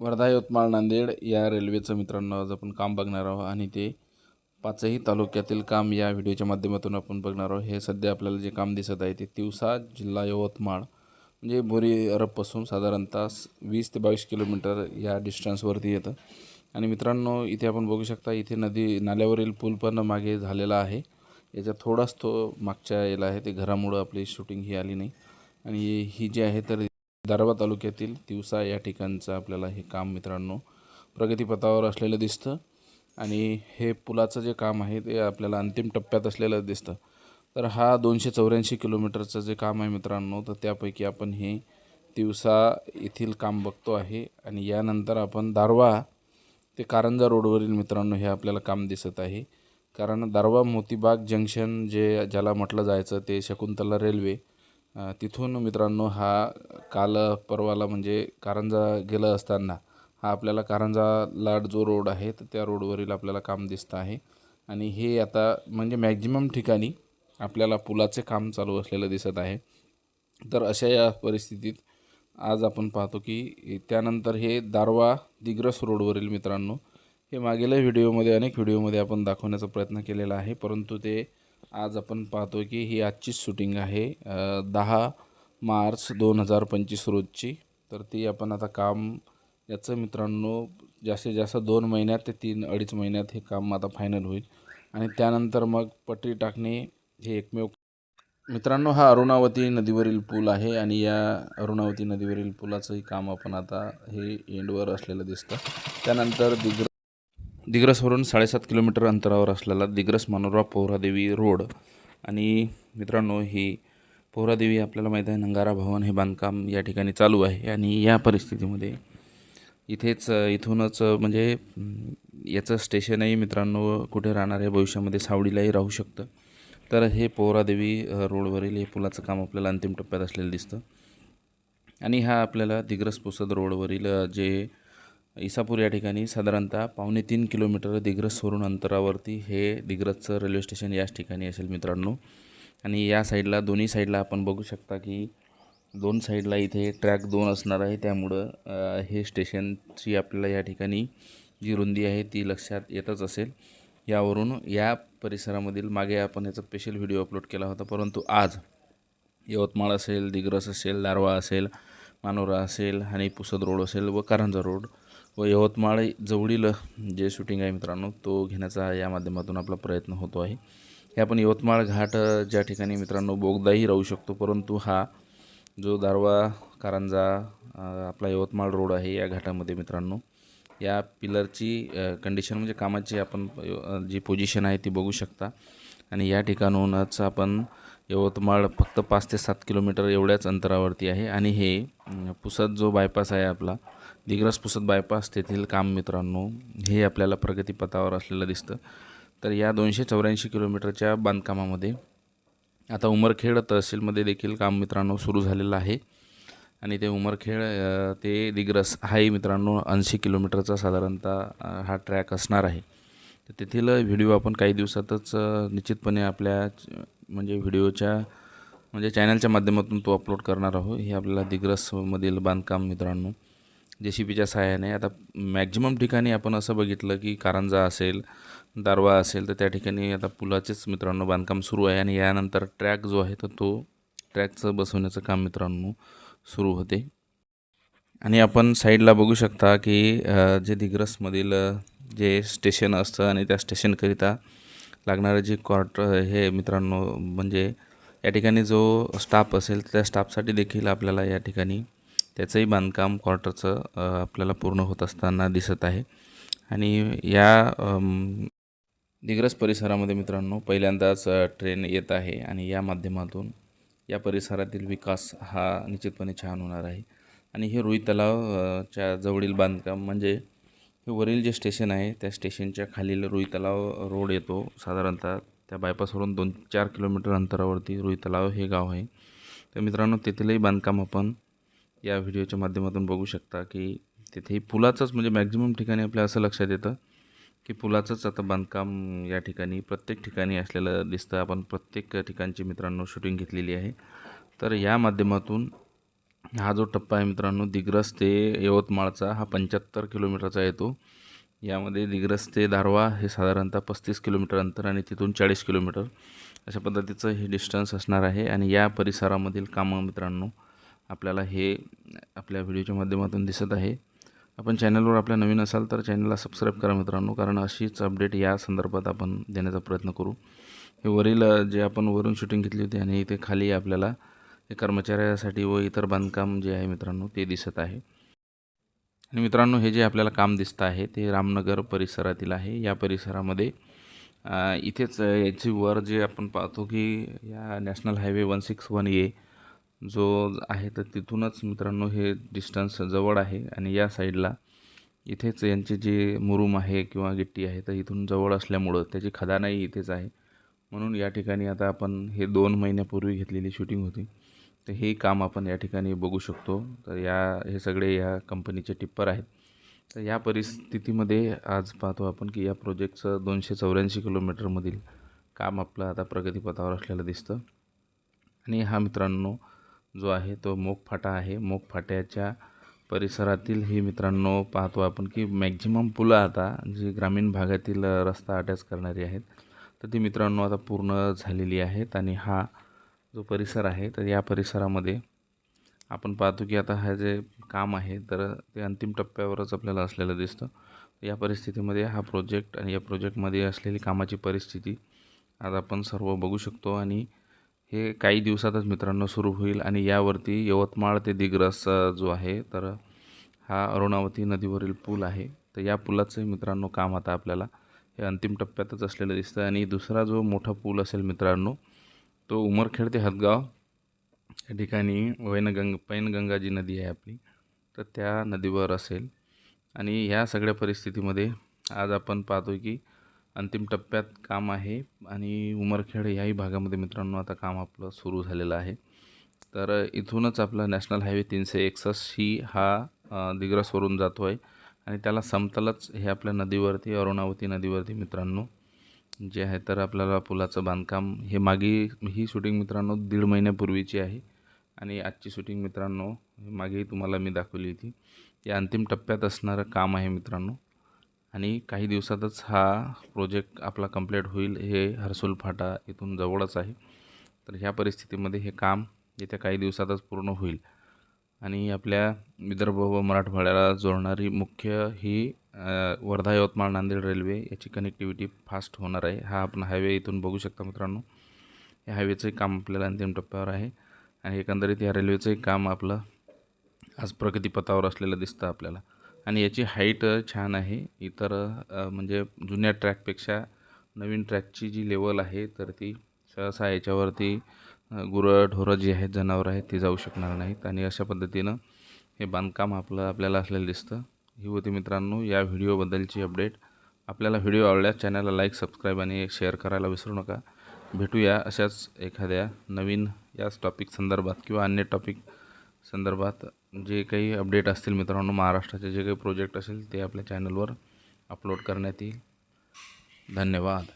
वर्धा यवतमाळ नांदेड या रेल्वेचं मित्रांनो आज आपण काम बघणार आहोत आणि ते पाचही तालुक्यातील काम या व्हिडिओच्या माध्यमातून आपण बघणार आहोत. हे सध्या आपल्याला जे काम दिसत आहे ते तिवसा जिल्हा यवतमाळ म्हणजे बोरी अरबपासून साधारणतः वीस ते बावीस किलोमीटर या डिस्टन्सवरती येतं. आणि मित्रांनो इथे आपण बघू शकता इथे नदी नाल्यावरील पूल पण मागे झालेला आहे. याच्या थोडाच तो मागच्या याला आहे ते घरामुळं आपली शूटिंग ही आली नाही. आणि ही जी आहे तर दारवा तालुक्यातील दिवसा या ठिकाणचं आपल्याला हे काम मित्रांनो प्रगतीपथावर असलेलं दिसतं. आणि हे पुलाचं जे काम आहे ते आपल्याला अंतिम टप्प्यात असलेलं दिसतं. तर हा दोनशे चौऱ्याऐंशी किलोमीटरचं जे काम आहे मित्रांनो तर त्यापैकी आपण हे दिवसा येथील काम बघतो आहे. आणि यानंतर आपण दारवा ते कारंजा रोडवरील मित्रांनो हे आपल्याला काम दिसत आहे. कारण दारवा मोतीबाग जंक्शन जे ज्याला म्हटलं जायचं ते शकुंतला रेल्वे तिथून मित्रांनो हा काल परवाला म्हणजे कारंजा गेलं असताना हा आपल्याला कारंजा लाड जो रोड आहे तर त्या रोडवरील आपल्याला काम दिसतं आहे. आणि हे आता म्हणजे मॅक्झिमम ठिकाणी आपल्याला पुलाचे काम चालू असलेलं दिसत आहे. तर अशा या परिस्थितीत आज आपण पाहतो की त्यानंतर हे दारवा दिग्रस रोडवरील मित्रांनो हे मागील व्हिडिओमध्ये अनेक व्हिडिओमध्ये आपण दाखवण्याचा प्रयत्न केलेला आहे. परंतु ते आज आपण पाहतो की ही आजचीच शूटिंग आहे दहा मार्च दोन हजार पंचवीस रोजची. तर ती आपण आता काम याचं मित्रांनो जास्तीत जास्त दोन महिन्यात ते तीन अडीच महिन्यात हे काम आता फायनल होईल. आणि त्यानंतर मग पटरी टाकणे हे एकमेव मित्रांनो हा अरुणावती नदीवरील पूल आहे आणि या अरुणावती नदीवरील पुलाचंही काम आपण आता हे एंडवर असलेलं दिसतं. त्यानंतर दिग्र दिग्रसवरून साडेसात किलोमीटर अंतरावर असलेला दिग्रस मनोरा पोहरादेवी रोड. आणि मित्रांनो ही पोहरादेवी आपल्याला माहीत आहे नंगारा भवन हे बांधकाम या ठिकाणी चालू आहे. आणि या परिस्थितीमध्ये इथेच इथूनच म्हणजे याचं स्टेशनही मित्रांनो कुठे राहणार आहे भविष्यामध्ये सावडीलाही राहू शकतं. तर हे पोहरादेवी रोडवरील हे पुलाचं काम आपल्याला अंतिम टप्प्यात असलेलं दिसतं. आणि हा आपल्याला दिग्रस पुसद रोडवरील जे इसापूर या ठिकाणी साधारणतः पावणे तीन किलोमीटर दिग्रसवरून अंतरावरती हे दिग्रसचं रेल्वे स्टेशन याच ठिकाणी असेल मित्रांनो. आणि या साईडला दोन्ही साईडला आपण बघू शकता की दोन साईडला इथे ट्रॅक दोन असणार आहे. त्यामुळं हे स्टेशनची आपल्याला या ठिकाणी जी रुंदी आहे ती लक्षात येतच असेल. यावरून या परिसरामधील मागे आपण याचा स्पेशल व्हिडिओ अपलोड केला होता. परंतु आज यवतमाळ असेल दिग्रस असेल दारवा असेल मानोरा असेल आणि पुसद रोड असेल व कारंजा रोड व यवतमाळ जवळील जे शूटिंग आहे मित्रांनो तो घेण्याचा या माध्यमातून आपला प्रयत्न होतो आहे. हे आपण यवतमाळ घाट ज्या ठिकाणी मित्रांनो बोगदाही राहू शकतो परंतु हा जो दारवा कारंजा आपला यवतमाळ रोड आहे या घाटामध्ये मित्रांनो या पिलरची कंडिशन म्हणजे कामाची आपण जी पोझिशन आहे ती बघू शकता. आणि या ठिकाणाहूनच आपण यवतमाळ फक्त पाच ते सात किलोमीटर एवढ्याच अंतरावरती आहे. आणि हे पुसद जो बायपास आहे आपला दिग्रस पुसद बायपास तेथील काम मित्रांनो हे आपल्याला प्रगतीपथावर असलेलं दिसतं. तर या दोनशे चौऱ्याऐंशी किलोमीटरच्या बांधकामामध्ये आता उमरखेड तहसीलमध्ये देखील काम मित्रांनो सुरू झालेलं आहे. आणि ते उमरखेड ते दिग्रस हाही मित्रांनो ऐंशी किलोमीटरचा साधारणतः हा ट्रॅक असणार आहे. तर तेथील व्हिडिओ आपण काही दिवसातच निश्चितपणे आपल्या म्हणजे व्हिडिओच्या म्हणजे चॅनलच्या माध्यमातून तो अपलोड करणार आहोत. हे आपल्याला दिग्रसमधील बांधकाम मित्रांनो जे सी पीच्या सहाय्याने. आता मॅक्झिमम ठिकाणी आपण असं बघितलं की कारंजा असेल दारवा असेल तर त्या ठिकाणी आता पुलाचेच मित्रांनो बांधकाम सुरू आहे आणि यानंतर ट्रॅक जो आहे तर तो ट्रॅकचं बसवण्याचं काम मित्रांनो सुरू होते. आणि आपण साईडला बघू शकता की जे दिग्रसमधील जे स्टेशन असतं आणि त्या स्टेशनकरिता लागणारं जे क्वार्टर हे मित्रांनो म्हणजे या ठिकाणी जो स्टाफ असेल त्या स्टाफसाठी देखील आपल्याला या ठिकाणी त्याचंही बांधकाम क्वार्टरचं आपल्याला पूर्ण होत असताना दिसत आहे. आणि या दिग्रस परिसरामध्ये मित्रांनो पहिल्यांदाच ट्रेन येत आहे आणि या माध्यमातून या परिसरातील विकास हा निश्चितपणे छान होणार आहे. आणि हे रुई तलावच्या जवळील बांधकाम म्हणजे हे वरील जे स्टेशन आहे त्या स्टेशनच्या खालील रुई तलाव रोड येतो. साधारणतः त्या बायपासवरून दोन चार किलोमीटर अंतरावरती रुई तलाव हे गाव आहे. तर मित्रांनो तेथीलही बांधकाम आपण या व्हिडिओच्या माध्यमातून बघू शकता की तिथेही पुलाचंच म्हणजे मॅक्झिमम ठिकाणी आपल्या असं लक्षात येतं की पुलाचंच आता बांधकाम या ठिकाणी प्रत्येक ठिकाणी असलेलं दिसतं. आपण प्रत्येक ठिकाणची मित्रांनो शूटिंग घेतलेली आहे. तर या माध्यमातून हा जो टप्पा आहे मित्रांनो दिग्रस ते यवतमाळचा हा पंच्याहत्तर किलोमीटरचा येतो. यामध्ये दिग्रस ते दारवा हे साधारणतः पस्तीस किलोमीटर अंतर आणि तिथून चाळीस किलोमीटर अशा पद्धतीचं हे डिस्टन्स असणार आहे. आणि या परिसरामधील कामं मित्रांनो आपल्याला हे आपल्या व्हिडिओच्या माध्यमातून दिसत आहे. आपण चॅनलवर आपल्या नवीन असाल तर चॅनलला सबस्क्राईब करा मित्रांनो कारण अशीच अपडेट या संदर्भात आपण देण्याचा प्रयत्न करू. हे वरील जे आपण वरून शूटिंग घेतली होती आणि इथे खाली आपल्याला हे कर्मचाऱ्यासाठी व इतर बांधकाम जे आहे मित्रांनो ते दिसत आहे. आणि मित्रांनो हे जे आपल्याला काम दिसतं आहे ते रामनगर परिसरातील आहे. या परिसरामध्ये इथेच याची वर जे आपण पाहतो की या national highway one six one A जो आहे तर तिथूनच मित्रांनो हे डिस्टन्स जवळ आहे. आणि या साईडला इथेच यांचे जे मुरूम आहे किंवा गिट्टी आहे तर इथून जवळ असल्यामुळं त्याची खदानाही इथेच आहे. म्हणून या ठिकाणी आता आपण हे दोन महिन्यापूर्वी घेतलेली शूटिंग होती. तर हे काम आपण या ठिकाणी बघू शकतो. तर या हे सगळे या कंपनीचे टिप्पर आहेत. तर या परिस्थितीमध्ये आज पाहतो आपण की या प्रोजेक्टचं दोनशे चौऱ्याऐंशी किलोमीटरमधील काम आपलं आता प्रगतीपथावर असलेलं दिसतं. आणि हा मित्रांनो जो आहे तो मोकफाटा आहे. मोकफाट्याच्या परिसरातील ही मित्रांनो पाहतो आपण की मॅक्झिमम पुलं आता जी ग्रामीण भागातील रस्ता अटॅच करणारी आहेत. तर ती मित्रांनो आता पूर्ण झालेली आहेत आणि हा जो परिसर आहे तर या परिसरामध्ये आपण पाहतो की आता हा जे काम आहे तर ते अंतिम टप्प्यावरच आपल्याला असलेलं दिसतं. या परिस्थितीमध्ये हा प्रोजेक्ट आणि या प्रोजेक्टमध्ये असलेली कामाची परिस्थिती आज आपण सर्व बघू शकतो आणि हे काही दिवसातच मित्रांनो सुरू होईल आणि यावरती यवतमाळ ते दिग्रस जो आहे तर हा अरुणावती नदीवरील पूल आहे. तर या पुलाचं मित्रांनो काम आता आपल्याला हे अंतिम टप्प्यातच असलेलं दिसतं आणि दुसरा जो मोठा पूल असेल मित्रांनो तो उमरखेड ते हदगाव या ठिकाणी वैनगंग पैनगंगा जी नदी आहे आपली तर त्या नदीवर असेल. आणि ह्या सगळ्या परिस्थितीमध्ये आज आपण पाहतो की अंतिम टप्प्यात काम आहे आणि उमरखेड याही भागामध्ये मित्रांनो आता काम आपलं सुरू झालेलं आहे. तर इथूनच आपला नॅशनल हायवे तीनशे एकसष्ट ही हा दिग्रसवरून जातो आहे आणि त्याला समतलच हे आपल्या नदीवरती अरुणावती नदीवरती मित्रांनो जे आहे तर आपल्याला पुलाचं बांधकाम हे मागे ही शूटिंग मित्रांनो दीड महिन्यापूर्वीची आहे आणि आजची शूटिंग मित्रांनो मागेही तुम्हाला मी दाखवली होती. या अंतिम टप्प्यात असणारं काम आहे मित्रांनो. आणि काही दिवसातच हा प्रोजेक्ट आपला कंप्लीट होईल हे हर्सुल फाटा इथून जवळच आहे. तर ह्या परिस्थितीमध्ये हे काम येत्या काही दिवसातच पूर्ण होईल. आणि आपल्या विदर्भ व मराठवाड्याला जोडणारी मुख्य ही वर्धा यवतमाळ नांदेड रेल्वे याची कनेक्टिव्हिटी फास्ट होणार आहे. हा आपण हायवे इथून बघू शकता मित्रांनो. या हायवेचंही काम आपल्याला अंतिम टप्प्यावर आहे. आणि एकंदरीत या रेल्वेचंही काम आपलं आज प्रगतीपथावर असलेलं दिसतं आपल्याला. आणि याची हाईट छान आहे. इतर म्हणजे जुन्या ट्रॅकपेक्षा नवीन ट्रॅकची जी लेवल आहे तर ती सहसा याच्यावरती गुरं ढोरं जी आहेत जनावरं आहेत ती जाऊ शकणार नाहीत. आणि अशा पद्धतीनं हे बांधकाम आपलं आपल्याला असलेलं दिसतं. ही होती मित्रांनो या व्हिडिओबद्दलची अपडेट आपल्याला व्हिडिओ आवडल्यास चॅनलला लाईक सबस्क्राईब आणि शेअर करायला विसरू नका. भेटूया अशाच एखाद्या नवीन याच टॉपिक संदर्भात किंवा अन्य टॉपिक संदर्भात. जे काही अपडेट असतील मित्रांनो महाराष्ट्राचे जे काही प्रोजेक्ट असेल ते आपल्या चॅनलवर अपलोड करण्यात येईल. धन्यवाद.